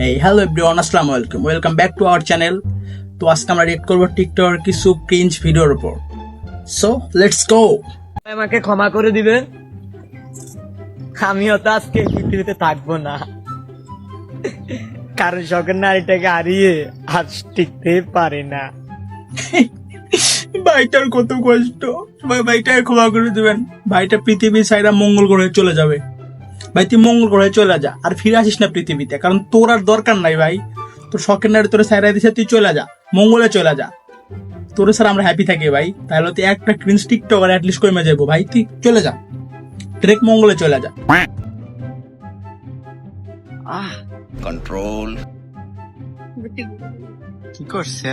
এই hello everyone আসসালামু আলাইকুম। Welcome back to our channel তো আজকে আমরা রেড করব টিকটকের কিছু ক্রিঞ্জ ভিডিওর উপর। সো লেটস গো আমাকে ক্ষমা করে দিবেন? আমিও তো আজকে পৃথিবীতে থাকব না। কারণ শখের নারীটাকে হারিয়ে আজ টিকতে পারে না। ভাইটার কত কষ্ট। ভাই ভাইটা ক্ষমা করে দিবেন। ভাইটা পৃথিবী সাইরা মঙ্গল গ্রহে চলে যাবে। ভাই তুই মঙ্গল গ্রহে চলে যা আর ফিরে আসিস না পৃথিবীতে কারণ তোর আর দরকার নাই ভাই। তোর শখের নারী তোর সাইরা দিছে তুই চলে যা মঙ্গলে চলে যা। তোর স্যার আমরা হ্যাপি থাকি ভাই। তাহলে তুই একটা ক্রিঞ্জ টিকটক আর অ্যাটলিস্ট কমে যাব ভাই তুই চলে যা। ডিরেক্ট মঙ্গলে চলে যা। control কি করছে?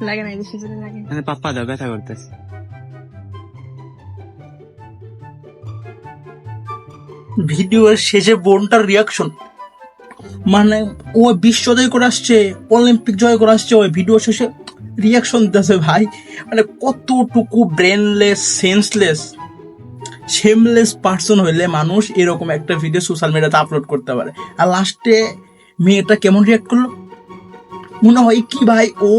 লাগে না বেশি লাগে। মানে পাপ্পা দাও ব্যথা করতেছে। ভিডিওর শেষে বোনটার রিয়াকশন মানে ও বিশ্ব জয় করে আসছে অলিম্পিক জয় করে আসছে, ওই ভিডিও শেষে রিয়াকশন দিতেছে ভাই। মানে কতটুকু ব্রেনলেস সেন্সলেস শেমলেস পার্সন হইলে মানুষ এরকম একটা ভিডিও সোশ্যাল মিডিয়াতে আপলোড করতে পারে। আর লাস্টে মেয়েটা কেমন রিয়াক্ট করল? মনে হয় কি ভাই, ও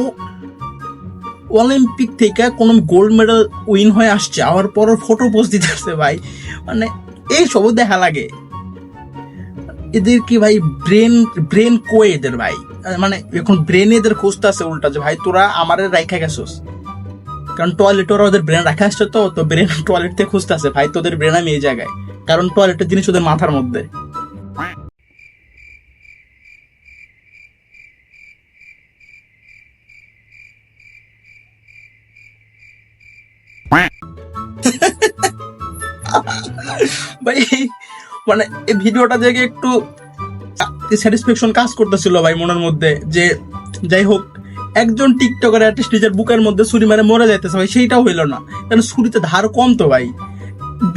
অলিম্পিক থেকে কোনো গোল্ড মেডেল উইন হয়ে আসছে, আবার পর ফটো পোস্ট দিতেছে ভাই। মানে এই সব দেখা লাগে। এদের কি ভাই ব্রেন ব্রেন কো এদের ভাই? মানে এখন ব্রেন এদের খুঁজতে আছে উল্টা যে ভাই তোরা আমারে রাইখা গেছোস। কারণ টয়লেট ওরা ওদের ব্রেন রাখা আসছে তো তো ব্রেন টয়লেট থেকে খুঁজতে আছে ভাই তোদের ব্রেন আমি এই জায়গায়। কারণ টয়লেটের জিনিস ওদের মাথার মধ্যে। ভাই মানে এই ভিডিওটা দেখে একটু স্যাটিসফ্যাকশন কাজ করতেছিল ভাই মনের মধ্যে, যে যাই হোক, একজন টিকটকার অ্যাটলিস্ট নিজের বুকের মধ্যে ছুরি মারে মরে যাইতেছে ভাই, সেইটাও হইল না। কারণ ছুরিতে ধার কম তো ভাই।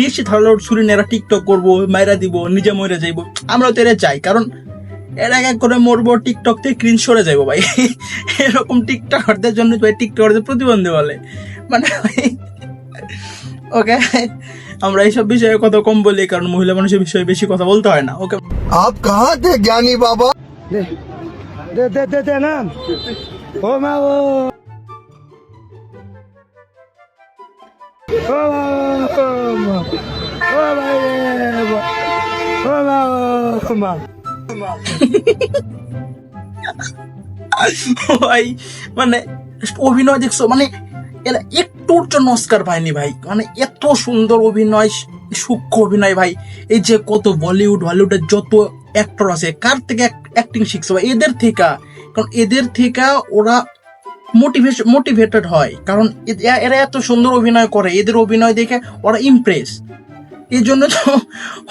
বেশি ধারালো ছুরি নেরা টিকটক করব, মাইরা দিব, নিজে মরে যাইবো। আমরা তো এরা চাই, কারণ এর এক করে মরবো টিকটক থেকে ক্রিন সরে যাইবো ভাই। এরকম টিকটকারদের জন্য ভাই টিকটকারদের প্রতিবন্ধী বলে। মানে ওকে? আমরা এইসব বিষয়ে কথা কম বলি কারণ মহিলা মানুষের বিষয়ে বেশি কথা বলতে হয় না। ওকে। আপ কাহা তে জ্ঞানী বাবা দে দে দে দে না ও মা ও। ভাই মানে অভিনয় দেখছ মানে এরা একটুর জন্য অস্কার পায়নি ভাই। মানে এত সুন্দর অভিনয়, সূক্ষ্ম অভিনয় ভাই। এই যে কত বলিউড, হলিউডের যত অ্যাক্টর আছে, কার থেকে অ্যাক্টিং শিখছে ভাই? এদের থেকে। কারণ এদের থেকে ওরা মোটিভেশন মোটিভেটেড হয়। কারণ এরা এত সুন্দর অভিনয় করে, এদের অভিনয় দেখে ওরা ইমপ্রেস এই জন্য তো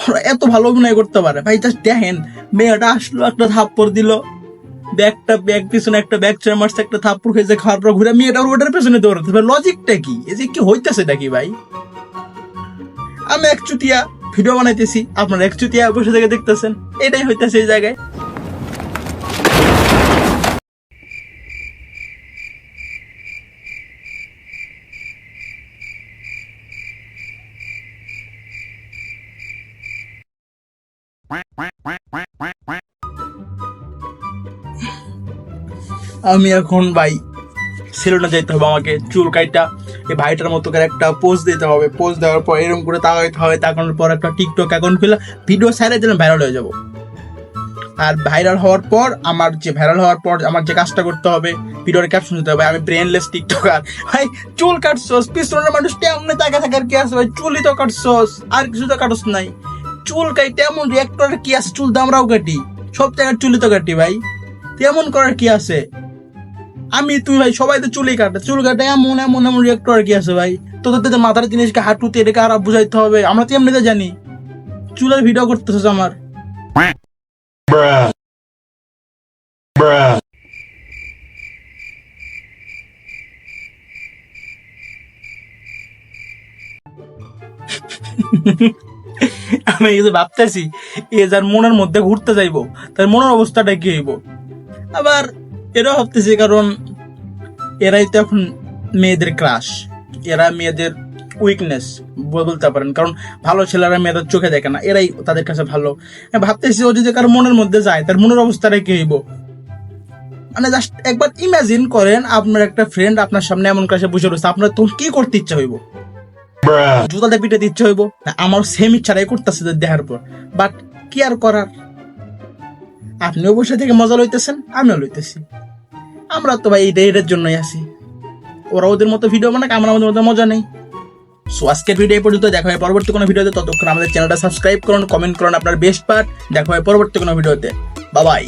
ওরা এত ভালো অভিনয় করতে পারে। ভাই জাস্ট দেখেন, মেয়েটা আসলো, একটা থাপ্পড় দিল। ব্যাগটা, ব্যাগ পিছনে একটা, ব্যাগ ছেড়ে মারছে, একটা থাপ্পড় হয়েছে খাওয়ার পর ঘুরে মেয়েটা ওটার পেছনে দৌড়াতে লজিকটা কি? এই যে কি হইতেছে নাকি ভাই? আমি এক চুতিয়া ভিডিও বানাইতেছি, আপনারা এক চুতিয়া বসে থেকে দেখতেছেন। এটাই হইতেছে এই জায়গায়। আমি এখন ভাই সেলুনে যেতে হবে, আমাকে চুল কাইটা এই ভাইটার মতো করে একটা পোজ দিতে হবে। পোজ দেওয়ার পর এরকম করে তাকাইতে হবে তাকানোর পর একটা টিকটক অ্যাকাউন্ট খুলে ভিডিও সাইডে দিলে ভাইরাল হয়ে যাব। আর ভাইরাল হওয়ার পর আমার যে ভাইরাল হওয়ার পর আমার যে কাজটা করতে হবে ভিডিওর ক্যাপশন দিতে হবে, আমি ব্রেনলেস টিকটক টিকটকার ভাই, চুল কাটছস, পিছনের মানুষ তেমনি তাকা থাকার কি আছে, ভাই, চুলই তো কাটছস, আর কিছু তো কাটছ নাই। চুল কাইতে এমন রিয়াক্টরের কি আছে, চুল দামরাও কাটি, সব জায়গায় চুলি তো কাটি ভাই। তেমন করার কি আছে? আমি তুই ভাই, সবাই তো চুলই কাটে। চুল কাটে এমন এমন এমন রিয়েক্টর কি আছে ভাই? তোদের তো মাথার জিনিসকে হাঁটুতে এটাকে আর বুঝাইতে হবে। আমরা তো এমনিতে জানি। চুলের ভিডিও করতেছিস আমার। আমি কিছু ভাবতেছি, এ যার মনের মধ্যে ঘুরতে যাইবো, তার মনের অবস্থাটা কি হইব? আবার এরাও ভাবতেছি কারণ এরাই তো এখন মেয়েদের ক্রাশ এরা মেয়েদের উইকনেস বলতে পারেন। কারণ ভালো ছেলেরা মেয়েদের চোখে দেখে না এরাই তাদের কাছে ভালো। ভাবতেছি ও যদি কারও মনের মধ্যে যায় তার মনের অবস্থাটা কি হইব? মানে জাস্ট একবার ইমাজিন করেন আপনার একটা ফ্রেন্ড আপনার সামনে এমন কাছে বসে রয়েছে আপনার তখন কি করতে ইচ্ছা হইব? জুতাতে পিঠে ইচ্ছা হইব? না আমার সেম ইচ্ছাটাই করতেছে দেখার পর বাট কি আর করার? আপনিও বসে থেকে মজা লইতেছেন, আমিও লইতেছি। আমরা তো ভাই এই ডেটের জন্যই আছি। ওরা ওদের মতো ভিডিও বানাক, আমরা আমাদের মতো মজা নেই। সো আজকের ভিডিও এই পর্যন্ত দেখা হয় পরবর্তী কোনো ভিডিওতে ততক্ষণ আমাদের চ্যানেলটা সাবস্ক্রাইব করুন কমেন্ট করুন আপনার বেস্ট পার্ট দেখা হয় পরবর্তী কোনো ভিডিওতে বাবাই